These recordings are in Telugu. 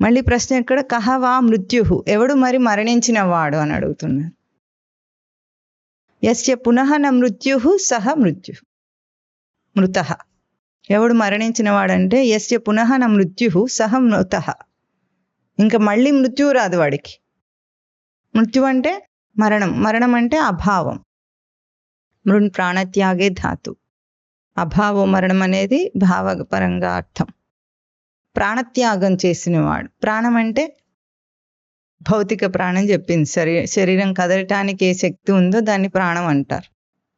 మళ్ళీ ప్రశ్న ఎక్కడ? కహవా మృత్యు ఎవడు మరి మరణించిన వాడు అని అడుగుతున్నారు. యస్య పునః న మృత్యు సహ మృత్యు మృత. ఎవడు మరణించిన వాడంటే యస్య పునః న మృత్యు సహ మృత. ఇంకా మళ్ళీ మృత్యువు రాదు వాడికి. మృత్యు అంటే మరణం. మరణం అంటే అభావం. మృణ్ ప్రాణత్యాగే ధాతు. అభావ మరణం అనేది భావపరంగా అర్థం. ప్రాణత్యాగం చేసినవాడు. ప్రాణం అంటే భౌతిక ప్రాణం చెప్పింది. శరీ శరీరం కదలటానికి ఏ శక్తి ఉందో దాన్ని ప్రాణం అంటారు.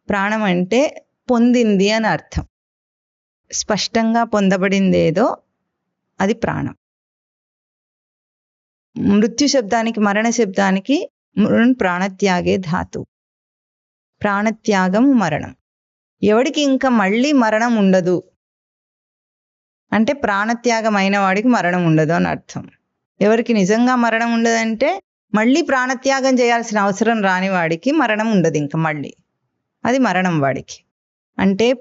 ప్రాణం అంటే పొందింది అని అర్థం. స్పష్టంగా పొందబడింది ఏదో అది ప్రాణం. మృత్యు శబ్దానికి మరణ శబ్దానికి మృణ్ ప్రాణత్యాగే ధాతు. ప్రాణత్యాగం మరణం. ఎవడికి ఇంకా మళ్ళీ మరణం ఉండదు. అంటే ప్రాణత్యాగం అయిన వాడికి మరణం ఉండదు అని అర్థం. ఎవరికి నిజంగా మరణం ఉండదంటే మళ్ళీ ప్రాణత్యాగం చేయాల్సిన అవసరం రాని వాడికి మరణం ఉండదు ఇంకా మళ్ళీ. అది మరణం వాడికి. అంటే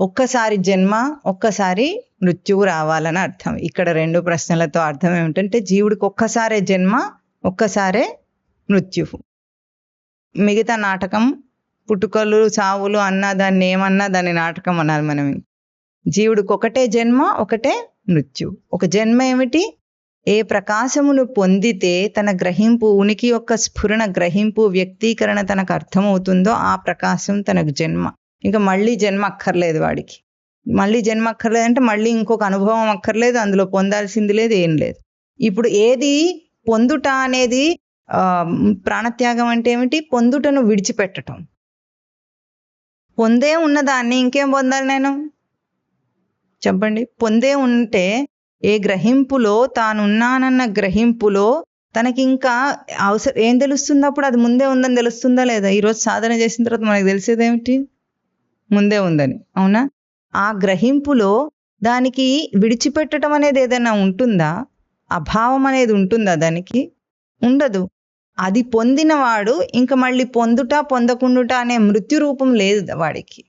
ఒక్కసారి జన్మ ఒక్కసారి మృత్యువు రావాలని అర్థం. ఇక్కడ రెండు ప్రశ్నలతో అర్థం ఏమిటంటే జీవుడికి ఒక్కసారే జన్మ ఒక్కసారే మృత్యువు. మిగతా నాటకం పుట్టుకలు చావులు అన్నా దాన్ని ఏమన్నా దాన్ని నాటకం అనాలి మనం జీవుడికి ఒకటే జన్మ ఒకటే మృత్యు. ఒక జన్మ ఏమిటి? ఏ ప్రకాశమును పొందితే తన గ్రహింపు ఉనికి యొక్క స్ఫురణ గ్రహింపు వ్యక్తీకరణ తనకు అర్థమవుతుందో ఆ ప్రకాశం తనకు జన్మ. ఇంకా మళ్ళీ జన్మ అక్కర్లేదు వాడికి. మళ్ళీ జన్మ అక్కర్లేదంటే మళ్ళీ ఇంకొక అనుభవం అక్కర్లేదు అందులో పొందాల్సింది లేదు ఏం లేదు. ఇప్పుడు ఏది పొందుట అనేది ప్రాణత్యాగం అంటే ఏమిటి? పొందుటను విడిచిపెట్టడం పొందే ఉన్నదాన్ని ఇంకేం పొందాలి నేను? చెప్పండి. పొందే ఉంటే ఏ గ్రహింపులో తానున్నానన్న గ్రహింపులో తనకి ఇంకా అవసరం ఏం తెలుస్తుంది అప్పుడు అది ముందే ఉందని తెలుస్తుందా లేదా? ఈరోజు సాధన చేసిన తర్వాత మనకు తెలిసేదేమిటి? ముందే ఉందని. అవునా? ఆ గ్రహింపులో దానికి విడిచిపెట్టడం అనేది ఏదైనా ఉంటుందా? అభావం అనేది ఉంటుందా దానికి? ఉండదు. అది పొందినవాడు ఇంకా మళ్ళీ పొందుట పొందకుండుట అనే మృత్యు రూపం లేదు వాడికి.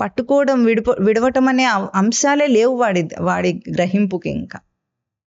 పట్టుకోవడం విడిపో విడవటం అనే అంశాలే లేవు వాడి వాడి గ్రహింపుకి ఇంకా.